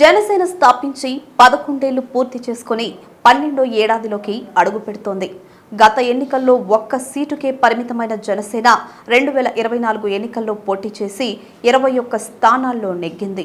జనసేన స్థాపించి పదకొండేళ్ళు పూర్తి చేసుకుని పన్నెండో ఏడాదిలోకి అడుగు పెడుతోంది. గత ఎన్నికల్లో ఒక్క సీటుకే పరిమితమైన జనసేన రెండు వేల ఇరవై నాలుగు ఎన్నికల్లో పోటీ చేసి ఇరవై ఒక్క స్థానాల్లో నెగ్గింది.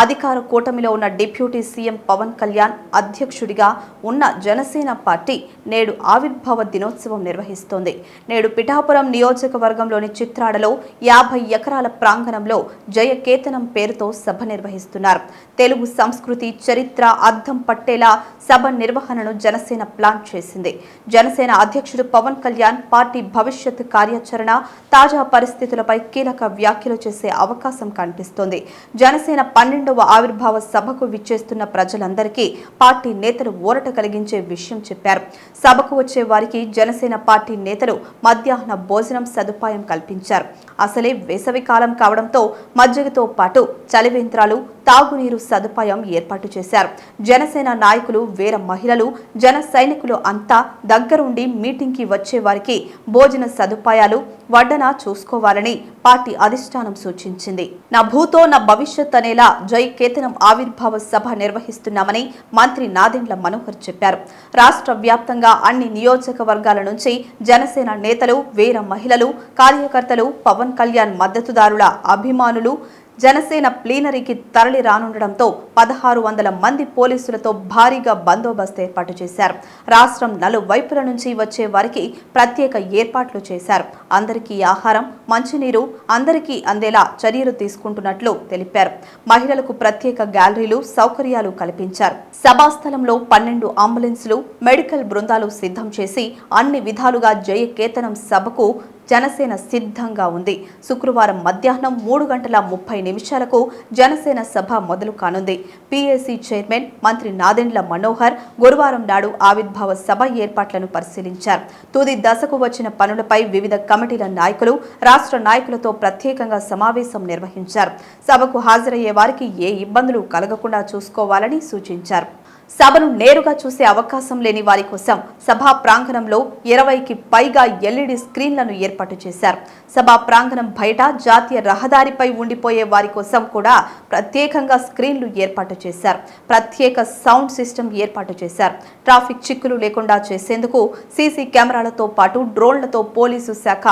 అధికార కూటమిలో ఉన్న డిప్యూటీ సీఎం పవన్ కళ్యాణ్ అధ్యక్షుడిగా ఉన్న జనసేన పార్టీ నేడు ఆవిర్భావ దినోత్సవం నిర్వహిస్తోంది. నేడు పిఠాపురం నియోజకవర్గంలోని చిత్రాడలో యాభై ఎకరాల ప్రాంగణంలో జయకేతనం పేరుతో సభ నిర్వహిస్తున్నారు. తెలుగు సంస్కృతి చరిత్ర అద్దం పట్టేలా సభ నిర్వహణను జనసేన ప్లాన్ చేసింది. జనసేన అధ్యక్షుడు పవన్ కళ్యాణ్ పార్టీ భవిష్యత్ కార్యాచరణ తాజా పరిస్థితులపై కీలక వ్యాఖ్యలు చేసే అవకాశం కనిపిస్తోంది. జనసేన పన్నెండు పన్నెండవ ఆవిర్భావ సభకు విచ్చేస్తున్న ప్రజలందరికీ పార్టీ నేతలు ఊరట కలిగించే విషయం చెప్పారు. సభకు వచ్చే వారికి జనసేన పార్టీ నేతలు మధ్యాహ్న భోజనం సదుపాయం కల్పించారు. అసలే వేసవి కాలం కావడంతో మజ్జిగతో పాటు చలివేంద్రాలు తాగునీరు సదుపాయం ఏర్పాటు చేశారు. జనసేన నాయకులు వేర మహిళలు జన సైనికులు అంతా దగ్గరుండి మీటింగ్కి వచ్చే వారికి భోజన సదుపాయాలు వడ్డన చూసుకోవాలని పార్టీ అధిష్టానం సూచించింది. నా భూతో నా భవిష్యత్ అనేలా జై కేతనం ఆవిర్భావ సభ నిర్వహిస్తున్నామని మంత్రి నాదెండ్ల మనోహర్ చెప్పారు. రాష్ట్ర వ్యాప్తంగా అన్ని నియోజకవర్గాల నుంచి జనసేన నేతలు వీర మహిళలు కార్యకర్తలు పవన్ కళ్యాణ్ మద్దతుదారుల అభిమానులు జనసేన ప్లీనరీకి తరలి రానుండడంతో పదహారు వందల మంది పోలీసులతో భారీగా బందోబస్తు ఏర్పాటు చేశారు. రాష్ట్రం నలువైపుల నుంచి వచ్చే వారికి ప్రత్యేక ఏర్పాట్లు చేశారు. అందరికీ ఆహారం మంచినీరు అందరికీ అందేలా చర్యలు తీసుకుంటున్నట్లు తెలిపారు. మహిళలకు ప్రత్యేక గ్యాలరీలు సౌకర్యాలు కల్పించారు. సభాస్థలంలో పన్నెండు అంబులెన్సులు మెడికల్ బృందాలు సిద్ధం చేసి అన్ని విధాలుగా జయకేతనం సభకు జనసేన సిద్ధంగా ఉంది. శుక్రవారం మధ్యాహ్నం మూడు గంటల ముప్పై నిమిషాలకు జనసేన సభ మొదలు కానుంది. పీఏసీ చైర్మన్ మంత్రి నాదెండ్ల మనోహర్ గురువారం నాడు ఆవిర్భావ సభ ఏర్పాట్లను పరిశీలించారు. తుది దశకు వచ్చిన పనులపై వివిధ కమిటీల నాయకులు రాష్ట్ర నాయకులతో ప్రత్యేకంగా సమావేశం నిర్వహించారు. సభకు హాజరయ్యే వారికి ఏ ఇబ్బందులు కలగకుండా చూసుకోవాలని సూచించారు. సభను నేరుగా చూసే అవకాశం లేని వారి కోసం సభా ప్రాంగణంలో ఇరవైకి పైగా ఎల్ఈడి స్క్రీన్లను ఏర్పాటు చేశారు. సభా ప్రాంగణం బయట జాతీయ రహదారిపై ఉండిపోయే వారి కోసం కూడా ప్రత్యేకంగా స్క్రీన్లు ఏర్పాటు చేశారు. ప్రత్యేక సౌండ్ సిస్టమ్ ఏర్పాటు చేశారు. ట్రాఫిక్ చిక్కులు లేకుండా చేసేందుకు సీసీ కెమెరాలతో పాటు డ్రోన్లతో పోలీసు శాఖ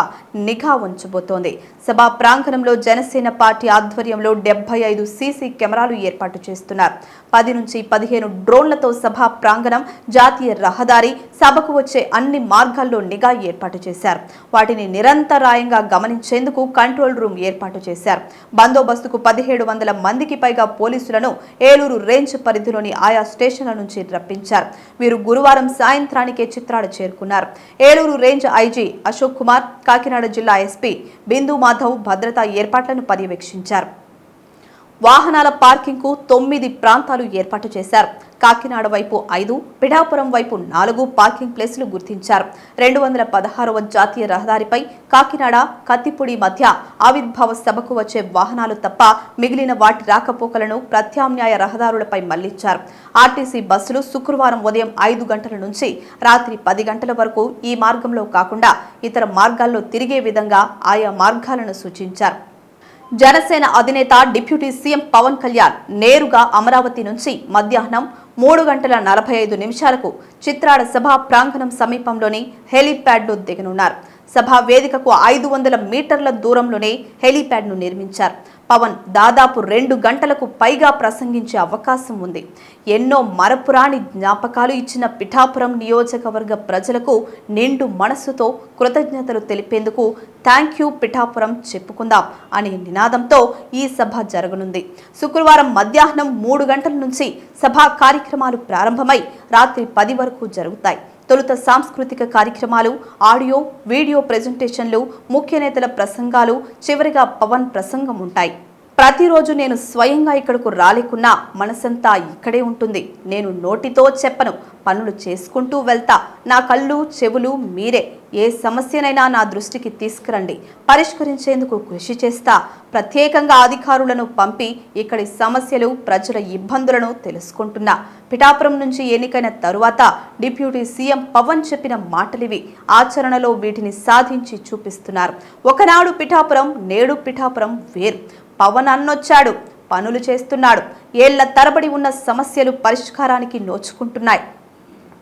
నిఘా ఉంచబోతోంది. సభా ప్రాంగణంలో జనసేన పార్టీ ఆధ్వర్యంలో డెబ్బై ఐదు సీసీ కెమెరాలు ఏర్పాటు చేస్తున్నారు. పది నుంచి పదిహేను డ్రోన్లతో సభా ప్రాంగణం జాతీయ రహదారి సభకు వచ్చే అన్ని మార్గాల్లో నిఘా ఏర్పాటు చేశారు. వాటిని నిరంతరాయంగా గమనించేందుకు కంట్రోల్ రూమ్ ఏర్పాటు చేశారు. బందోబస్తుకు పదిహేడు వందల మందికి పైగా పోలీసులను ఏలూరు రేంజ్ పరిధిలోని ఆయా స్టేషన్ల నుంచి రప్పించారు. వీరు గురువారం సాయంత్రానికే చిత్రాలు చేరుకున్నారు. ఏలూరు రేంజ్ ఐజీ అశోక్ కుమార్ కాకినాడ జిల్లా ఎస్పీ బిందు మాధవ్ భద్రతా ఏర్పాట్లను పర్యవేక్షించారు. వాహనాల పార్కింగ్కు తొమ్మిది ప్రాంతాలు ఏర్పాటు చేశారు. కాకినాడ వైపు ఐదు పిఠాపురం వైపు నాలుగు పార్కింగ్ ప్లేసులు గుర్తించారు. రెండు వందల పదహారవ జాతీయ రహదారిపై కాకినాడ కత్తిపూడి మధ్య ఆవిర్భావ సభకు వచ్చే వాహనాలు తప్ప మిగిలిన వాటి రాకపోకలను ప్రత్యామ్నాయ రహదారులపై మళ్ళించారు. ఆర్టీసీ బస్సులు శుక్రవారం ఉదయం ఐదు గంటల నుంచి రాత్రి పది గంటల వరకు ఈ మార్గంలో కాకుండా ఇతర మార్గాల్లో తిరిగే విధంగా ఆయా మార్గాలను సూచించారు. జనసేన అధినేత డిప్యూటీ సీఎం పవన్ కళ్యాణ్ నేరుగా అమరావతి నుంచి మధ్యాహ్నం మూడు గంటల నలభై ఐదు నిమిషాలకు చిత్రాడ సభ ప్రాంగణం సమీపంలోని హెలీప్యాడ్ను దిగనున్నారు. సభా వేదికకు ఐదు వందల మీటర్ల దూరంలోనే హెలీప్యాడ్ను నిర్మించారు. పవన్ దాదాపు రెండు గంటలకు పైగా ప్రసంగించే అవకాశం ఉంది. ఎన్నో మరపురాని జ్ఞాపకాలు ఇచ్చిన పిఠాపురం నియోజకవర్గ ప్రజలకు నిండు మనస్సుతో కృతజ్ఞతలు తెలిపేందుకు థ్యాంక్ యూ పిఠాపురం చెప్పుకుందాం అనే నినాదంతో ఈ సభ జరగనుంది. శుక్రవారం మధ్యాహ్నం మూడు గంటల నుంచి సభా కార్యక్రమాలు ప్రారంభమై రాత్రి పది వరకు జరుగుతాయి. తొలుత సాంస్కృతిక కార్యక్రమాలు ఆడియో వీడియో ప్రెజెంటేషన్లు ముఖ్య నేతల ప్రసంగాలు చివరిగా పవన్ ప్రసంగం ఉంటాయి. ప్రతిరోజు నేను స్వయంగా ఇక్కడకు రాలేకున్నా మనసంతా ఇక్కడే ఉంటుంది. నేను నోటితో చెప్పను. పనులు చేసుకుంటూ వెళ్తా. నా కళ్ళు చెవులు మీరే. ఏ సమస్యనైనా నా దృష్టికి తీసుకురండి. పరిష్కరించేందుకు కృషి చేస్తా. ప్రత్యేకంగా అధికారులను పంపి ఇక్కడి సమస్యలు ప్రజల ఇబ్బందులను తెలుసుకుంటున్నా. పిఠాపురం నుంచి ఎన్నికైన తరువాత డిప్యూటీ సీఎం పవన్ చెప్పిన మాటలివి ఆచరణలో వీటిని సాధించి చూపిస్తున్నారు. ఒకనాడు పిఠాపురం నేడు పిఠాపురం వేరు. పవన్ అన్నొచ్చాడు. పనులు చేస్తున్నాడు. ఏళ్ళ తరబడి ఉన్న సమస్యలు పరిష్కారానికి నోచుకుంటున్నాయి.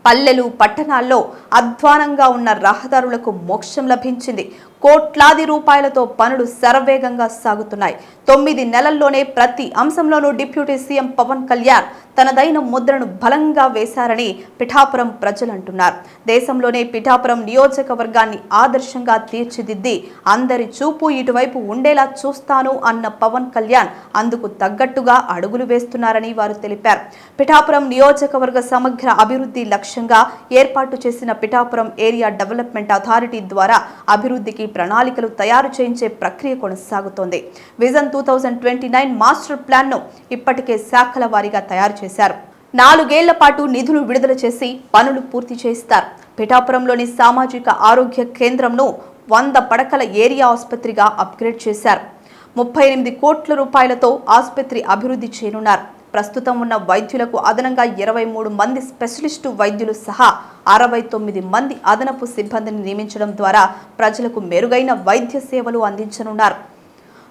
పల్లెలు పట్టణాల్లో అధ్వానంగా ఉన్న రహదారులకు మోక్షం లభించింది. కోట్లాది రూపాయలతో పనులు శరవేగంగా సాగుతున్నాయి. తొమ్మిది నెలల్లోనే ప్రతి అంశంలోనూ డిప్యూటీ సీఎం పవన్ కళ్యాణ్ తనదైన ముద్రను బలంగా వేశారని పిఠాపురం ప్రజలు అంటున్నారు దేశంలోనే పిఠాపురం నియోజకవర్గాన్ని ఆదర్శంగా తీర్చిదిద్ది అందరి చూపు ఇటువైపు ఉండేలా చూస్తాను అన్న పవన్ కళ్యాణ్ అందుకు తగ్గట్టుగా అడుగులు వేస్తున్నారని వారు తెలిపారు. పిఠాపురం నియోజకవర్గ సమగ్ర అభివృద్ధి లక్ష్యంగా ఏర్పాటు చేసిన పిఠాపురం ఏరియా డెవలప్మెంట్ అథారిటీ ద్వారా అభివృద్ధికి ప్రణాళికలు తయారు చేయించే ప్రక్రియ కొనసాగుతోంది. Vision two thousand twenty nine master ప్లాన్ను ఇప్పటికే శాఖల వారీగా తయారు చేశారు. నాలుగేళ్ళ పాటు నిధులు విడుదల చేసి పనులు పూర్తి చేస్తారు పిఠాపురంలోని సామాజిక ఆరోగ్య కేంద్రంను వంద పడకల ఏరియా ఆసుపత్రిగా అప్గ్రేడ్ చేశారు. ముప్పై ఎనిమిది కోట్ల రూపాయలతో ఆసుపత్రి అభివృద్ధి చేయనున్నారు. ప్రస్తుతం ఉన్న వైద్యులకు అదనంగా ఇరవై మూడు మంది స్పెషలిస్టు వైద్యులు సహా అరవై తొమ్మిది మంది అదనపు సిబ్బందిని నియమించడం ద్వారా ప్రజలకు మెరుగైన వైద్య సేవలు అందించనున్నారు.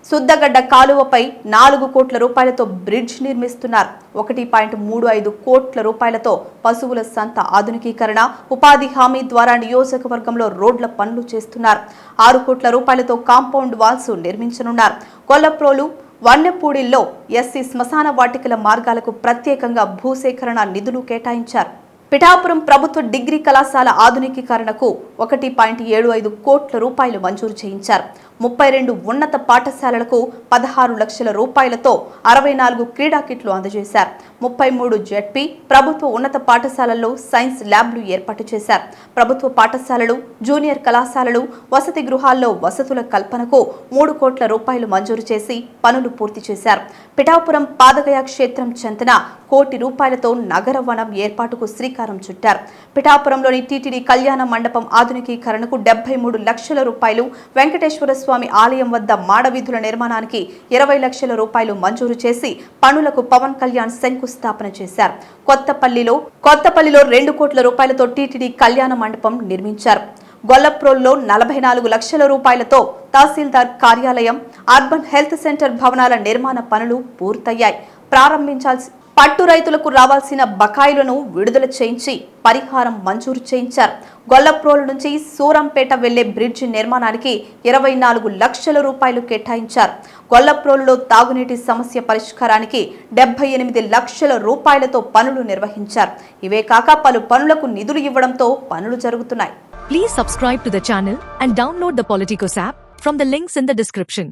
సుద్దగడ్డ కాలువపై నాలుగు కోట్ల రూపాయలతో బ్రిడ్జ్ నిర్మిస్తున్నారు. ఒకటి పాయింట్ మూడు ఐదు కోట్ల రూపాయలతో పశువుల సంత ఆధునికీకరణ ఉపాధి హామీ ద్వారా నియోజకవర్గంలో రోడ్ల పనులు చేస్తున్నారు. ఆరు కోట్ల రూపాయలతో కాంపౌండ్ వాల్స్ నిర్మించనున్నారు. కొల్లప్రోలు వన్నెపూడిల్లో ఎస్సీ శ్మశాన వాటికల మార్గాలకు ప్రత్యేకంగా భూసేకరణ నిధులు కేటాయించారు. పిఠాపురం ప్రభుత్వ డిగ్రీ కళాశాల ఆధునికీకరణకు ఒకటి పాయింట్ ఏడు ఐదు కోట్ల రూపాయలు మంజూరు చేయించారు. ముప్పై రెండు ఉన్నత పాఠశాలలకు పదహారు లక్షల రూపాయలతో అరవై నాలుగు క్రీడా కిట్లు అందజేశారు. ముప్పై మూడు జెడ్పీ ప్రభుత్వ ఉన్నత పాఠశాలల్లో సైన్స్ ల్యాబ్లు ఏర్పాటు చేశారు. ప్రభుత్వ పాఠశాలలు జూనియర్ కళాశాలలు వసతి గృహాల్లో వసతుల కల్పనకు మూడు కోట్ల రూపాయలు మంజూరు చేసి పనులు పూర్తి చేశారు. పిఠాపురం పాదగయ క్షేత్రం చెంతన కోటి రూపాయలతో నగర వనం ఏర్పాటుకు శ్రీకారం చుట్టారు. పిఠాపురంలోని టీటీడీ కళ్యాణ మండపం ఆధునికీకరణకు డెబ్బై మూడు లక్షల రూపాయలు వెంకటేశ్వర స్వామి ఆలయం వద్ద మాడవీధుల నిర్మాణానికి ఇరవై లక్షల రూపాయలు మంజూరు చేసి పనులకు పవన్ కళ్యాణ్ శంకుస్థాపన చేశారు. కొత్తపల్లిలో కొత్తపల్లిలో రెండు కోట్ల రూపాయలతో టీటీడీ కళ్యాణ మండపం నిర్మించారు. గొల్లప్రోల్లో నలభై నాలుగు లక్షల రూపాయలతో తహసీల్దార్ కార్యాలయం అర్బన్ హెల్త్ సెంటర్ భవనాల నిర్మాణ పనులు పూర్తయ్యాయి. ప్రారంభించాల్సి పట్టు రైతులకు రావాల్సిన బకాయిలను విడుదల చేయించి పరిహారం మంజూరు చేయించారు. గొల్లప్రోలు నుంచి సూరంపేట వెళ్ళే బ్రిడ్జి నిర్మాణానికి ఇరవై నాలుగు లక్షల రూపాయలు కేటాయించారు. గొల్లప్రోలులో తాగునీటి సమస్య పరిష్కారానికి డెబ్బై ఎనిమిది లక్షల రూపాయలతో పనులు నిర్వహించారు. ఇవే కాక పలు పనులకు నిధులు ఇవ్వడంతో పనులు జరుగుతున్నాయి. Please subscribe to the channel and download the Politicos app from the links in the description